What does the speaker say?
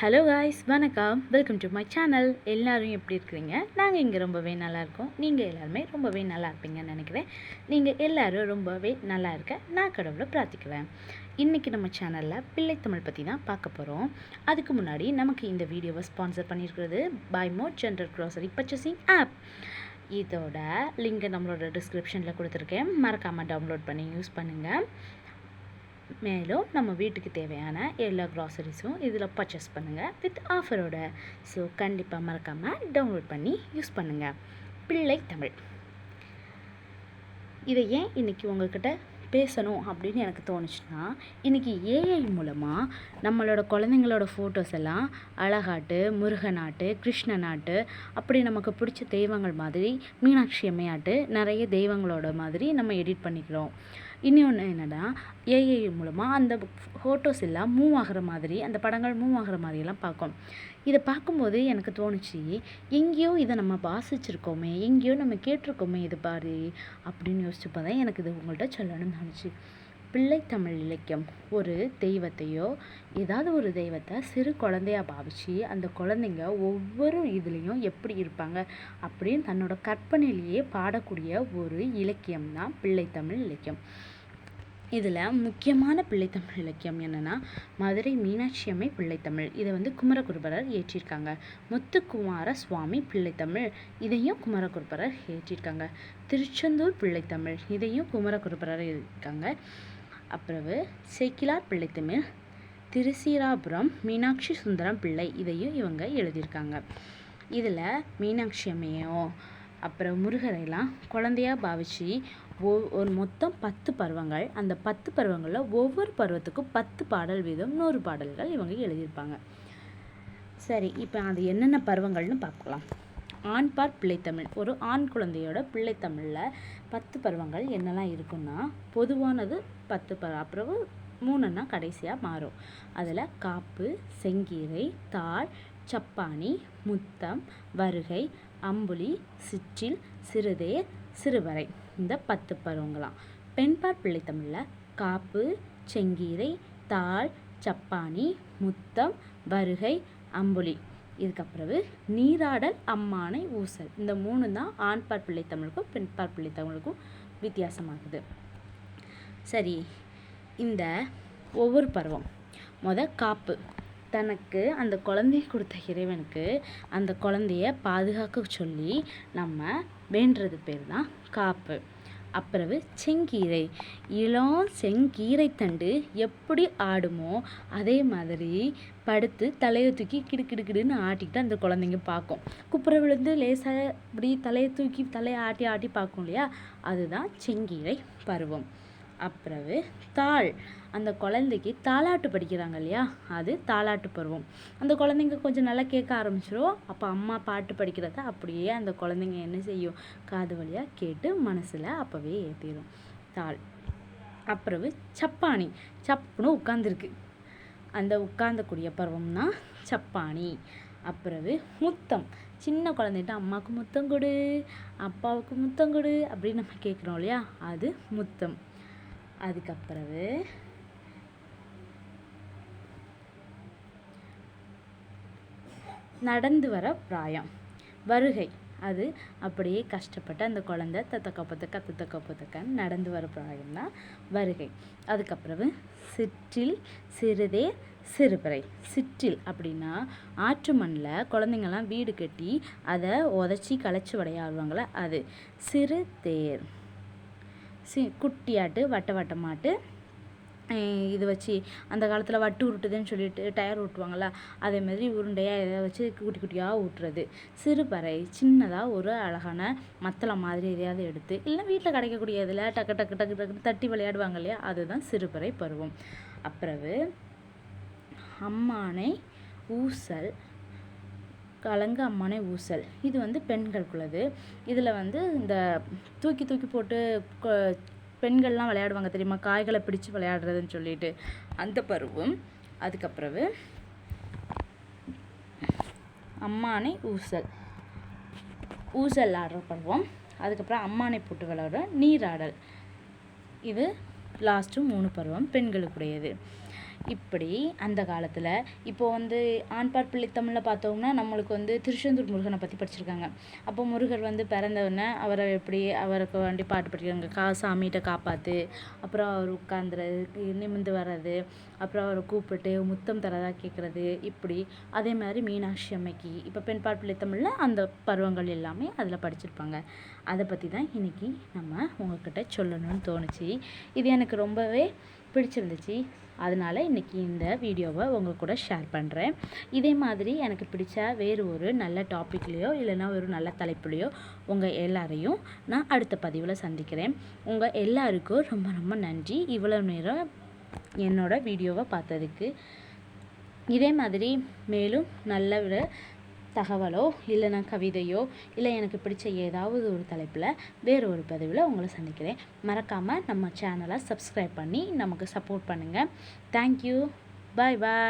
Hello guys வணக்கம். Welcome to my channel எல்லோரும் எப்படி இருக்கிறீங்க? நாங்கள் இங்கே ரொம்பவே நல்லா இருக்கோம். நீங்கள் எல்லாருமே ரொம்பவே நல்லா இருப்பீங்கன்னு நினைக்கிறேன். நீங்கள் எல்லோரும் ரொம்பவே நல்லா இருக்க நான் கடவுளை பிரார்த்திக்குவேன். இன்றைக்கி நம்ம சேனலில் பிள்ளைத்தமிழ் பற்றி தான் பார்க்க போகிறோம் அதுக்கு முன்னாடி நமக்கு இந்த வீடியோவை ஸ்பான்சர் பண்ணியிருக்கிறது buy more general grocery purchasing app இதோட லிங்கை நம்மளோட டிஸ்கிரிப்ஷனில் கொடுத்துருக்கேன். மறக்காமல் டவுன்லோட் பண்ணி யூஸ் பண்ணுங்கள் மேலும் நம்ம வீட்டுக்கு தேவையான எல்லா க்ராசரிஸும் இதில் பர்ச்சேஸ் பண்ணுங்கள் வித் ஆஃபரோட ஸோ கண்டிப்பாக மறக்காமல் டவுன்லோட் பண்ணி யூஸ் பண்ணுங்கள் பிள்ளை தமிழ். இதை ஏன் இன்றைக்கி உங்ககிட்ட பேசணும் அப்படின்னு எனக்கு தோணுச்சுன்னா இன்றைக்கி ஏஐ மூலமாக நம்மளோட குழந்தைங்களோட ஃபோட்டோஸ் எல்லாம் அழகாட்டு முருகனாட்டு கிருஷ்ணனாட்டு அப்படி நமக்கு பிடிச்ச தெய்வங்கள் மாதிரி மீனாட்சி அம்மையாட்டு நிறைய தெய்வங்களோட மாதிரி நம்ம எடிட் பண்ணிக்கிறோம். இன்னொன்று என்னென்னா ஏஐ மூலமாக அந்த ஃபோட்டோஸ் எல்லாம் மூவ் ஆகிற மாதிரி அந்த படங்கள் மூவ் ஆகிற மாதிரியெல்லாம் பார்க்கும் இதை பார்க்கும்போது எனக்கு தோணுச்சு எங்கேயோ இதை நம்ம வாசிச்சிருக்கோமே எங்கேயோ நம்ம கேட்டிருக்கோமே இது பாரு அப்படின்னு யோசிச்சு தான் எனக்கு இது உங்கள்கிட்ட சொல்லணும்னு தோணுச்சு. பிள்ளைத்தமிழ் இலக்கியம் ஒரு தெய்வத்தையோ ஏதாவது ஒரு தெய்வத்தை சிறு குழந்தையா பாவிச்சு அந்த குழந்தைங்க ஒவ்வொரு இதுலேயும் எப்படி இருப்பாங்க அப்படின்னு தன்னோட கற்பனையிலேயே பாடக்கூடிய ஒரு இலக்கியம் தான் பிள்ளைத்தமிழ் இலக்கியம். இதில் முக்கியமான பிள்ளைத்தமிழ் இலக்கியம் என்னென்னா மதுரை மீனாட்சி அம்மை பிள்ளைத்தமிழ். இதை வந்து குமரகுருபரர் ஏற்றிருக்காங்க முத்துக்குமார சுவாமி பிள்ளைத்தமிழ். இதையும் குமரகுருபரர் ஏற்றிருக்காங்க திருச்செந்தூர் பிள்ளைத்தமிழ். இதையும் குமரகுருபரர் இருக்காங்க அப்புறவு சேக்கிலார் பிள்ளைத்தமிழ் திருசீராபுரம் மீனாட்சி சுந்தரம் பிள்ளை இதையும் இவங்க எழுதியிருக்காங்க. இதில் மீனாட்சி அம்மையும் அப்புறம் முருகரையெல்லாம் குழந்தையா பாவிச்சு ஒ ஒரு மொத்தம் பத்து பருவங்கள். அந்த பத்து பருவங்களில் ஒவ்வொரு பருவத்துக்கும் பத்து பாடல் வீதம் நூறு பாடல்கள் இவங்க எழுதியிருப்பாங்க. சரி இப்போ அது என்னென்ன பருவங்கள்னு பார்க்கலாம். ஆண்பார் பிள்ளைத்தமிழ் ஒரு ஆண் குழந்தையோட பிள்ளைத்தமிழில் பத்து பருவங்கள் என்னெல்லாம் இருக்குன்னா பொதுவானது பத்து பரு அப்புறம் மூணுன்னா கடைசியாக மாறும். அதில் காப்பு செங்கீரை தாழ் சப்பானி முத்தம் வருகை அம்புலி சிற்றில் சிறுதேர் சிறுவரை. இந்த பத்து பருவங்களாம். பெண்பார் பிள்ளைத்தமிழில் காப்பு செங்கீரை தாழ் சப்பானி முத்தம் வருகை அம்புலி. இதுக்கப்புறவு நீராடல் அம்மானை ஊசல். இந்த மூணு தான் ஆண்பார் பிள்ளைத்தமிழுக்கும் பெண்பார் பிள்ளைத்தமிழுக்கும் வித்தியாசமாகுது. சரி இந்த ஒவ்வொரு பருவம். முத காப்பு. தனக்கு அந்த குழந்தைய கொடுத்த இறைவனுக்கு அந்த குழந்தைய பாதுகாக்க சொல்லி நம்ம வேண்டுறது பேர் தான் காப்பு. அப்புறவு செங்கீரை. இளம் செங்கீரை தண்டு எப்படி ஆடுமோ அதே மாதிரி படுத்து தலையை தூக்கி கிடு கிடு கிடுன்னு ஆட்டிக்கிட்டு அந்த குழந்தைங்க பார்க்கும். குப்புற விழுந்து லேசாக இப்படி தலையை தூக்கி தலையை ஆட்டி ஆட்டி பார்க்கும் இல்லையா? அதுதான் செங்கீரை பருவம். அப்புறவு தாள். அந்த குழந்தைக்கு தாலாட்டு படிக்கிறாங்க இல்லையா? அது தாலாட்டு பருவம். அந்த குழந்தைங்க கொஞ்சம் நல்லா கேட்க ஆரம்பிச்சிரும் அப்போ அம்மா பாட்டு படிக்கிறத அப்படியே அந்த குழந்தைங்க என்ன செய்யும்? காது வழியாக கேட்டு மனசில் அப்போவே ஏற்றிடும் தாள். அப்புறவு சப்பானி. சப்புன்னு உட்காந்துருக்கு அந்த உட்கார்ந்தக்கூடிய பருவம்னா சப்பானி. அப்புறவு முத்தம். சின்ன குழந்தைகிட்ட அம்மாவுக்கு முத்தம் கொடு அப்பாவுக்கு முத்தம் கொடு அப்படின்னு நம்ம கேட்குறோம் இல்லையா? அது முத்தம். அதுக்கப்புறவு நடந்து வர பிராயம். வருகை. அது அப்படியே கஷ்டப்பட்டு அந்த குழந்தை தத்தக்க பத்தக்க தத்தக்க பத்தக்கன்னு நடந்து வர பிராயம் தான் வருகை. அதுக்கப்புறவு சிற்றில் சிறுதே சிறுபறை. சிற்றில் அப்படின்னா ஆற்று மண்ணில் குழந்தைங்கள்லாம் வீடு கட்டி அதை உதச்சி களைச்சி விளையாடுவாங்களே அது. சிறு தேர். சி குட்டியாட்டு வட்ட வட்டமாட்டு. இது வச்சு அந்த காலத்தில் வட்டு உருட்டுதுன்னு சொல்லிட்டு டயர் ஊட்டுவாங்கள்ல அதே மாதிரி உருண்டையாக இதை வச்சு குட்டி குட்டியாக ஊட்டுறது சிறுபறை சின்னதாக ஒரு அழகான மத்தளை மாதிரி எதையாவது எடுத்து இல்லை வீட்டில் கிடைக்கக்கூடிய இதில் டக்கு டக்கு டக்கு டக்குன்னு தட்டி விளையாடுவாங்க இல்லையா அதுதான் சிறுபறை பருவம். அப்புறவு அம்மானை ஊசல் கலங்க அம்மானை ஊசல். இது வந்து பெண்களுக்குள்ளது. இதில் வந்து இந்த தூக்கி தூக்கி போட்டு பெண்கள்லாம் விளையாடுவாங்க தெரியுமா? காய்களை பிடிச்சு விளையாடுறதுன்னு சொல்லிட்டு. அந்த பருவம். அதுக்கப்புறவு அம்மானை ஊசல். ஊசல் ஆடுற பருவம். அதுக்கப்புறம் அம்மானை போட்டு விளையாடுற நீராடல். இது லாஸ்ட்டு மூணு பருவம் பெண்களுக்குடையது. இப்படி அந்த காலத்தில் இப்போ வந்து ஆண்பார் பிள்ளைத்தமிழில் பார்த்தோம்னா நம்மளுக்கு வந்து திருச்செந்தூர் முருகனை பற்றி படிச்சிருக்காங்க. அப்போ முருகர் வந்து பிறந்தவுடனே அவரை எப்படி அவருக்கு வேண்டி பாட்டு படிக்கிறாங்க. கா சாமிகிட்ட காப்பாற்று அப்புறம் அவர் உட்காந்துறது நிமிர்ந்து வர்றது அப்புறம் அவரை கூப்பிட்டு முத்தம் தரதாக கேட்குறது இப்படி. அதே மாதிரி மீனாட்சி அம்மைக்கு இப்போ பெண்பாட் பிள்ளைத்தமிழில் அந்த பருவங்கள் எல்லாமே அதில் படிச்சிருப்பாங்க. அதை பற்றி தான் இன்றைக்கி நம்ம உங்ககிட்ட சொல்லணும்னு தோணுச்சு. இது எனக்கு ரொம்பவே பிடிச்சிருந்துச்சு. அதனால் இன்றைக்கி இந்த வீடியோவை உங்கள் கூட ஷேர் பண்ணுறேன் இதே மாதிரி எனக்கு பிடிச்ச வேறு ஒரு நல்ல டாப்பிக்லேயோ இல்லைன்னா ஒரு நல்ல தலைப்புலேயோ உங்கள் எல்லாரையும் நான் அடுத்த பதிவில் சந்திக்கிறேன். உங்கள் எல்லாருக்கும் ரொம்ப ரொம்ப நன்றி. இவ்வளோ நேரம் என்னோடய வீடியோவை பார்த்ததுக்கு. இதே மாதிரி மேலும் நல்ல விட தகவலோ இல்லைனா கவிதையோ இல்லை எனக்கு பிடிச்ச ஏதாவது ஒரு தலைப்பில் வேறு ஒரு பதிவில் உங்களை சந்திக்கிறேன். மறக்காமல் நம்ம சேனலை சப்ஸ்கிரைப் பண்ணி நமக்கு சப்போர்ட் பண்ணுங்கள் தேங்க்யூ பாய் பாய்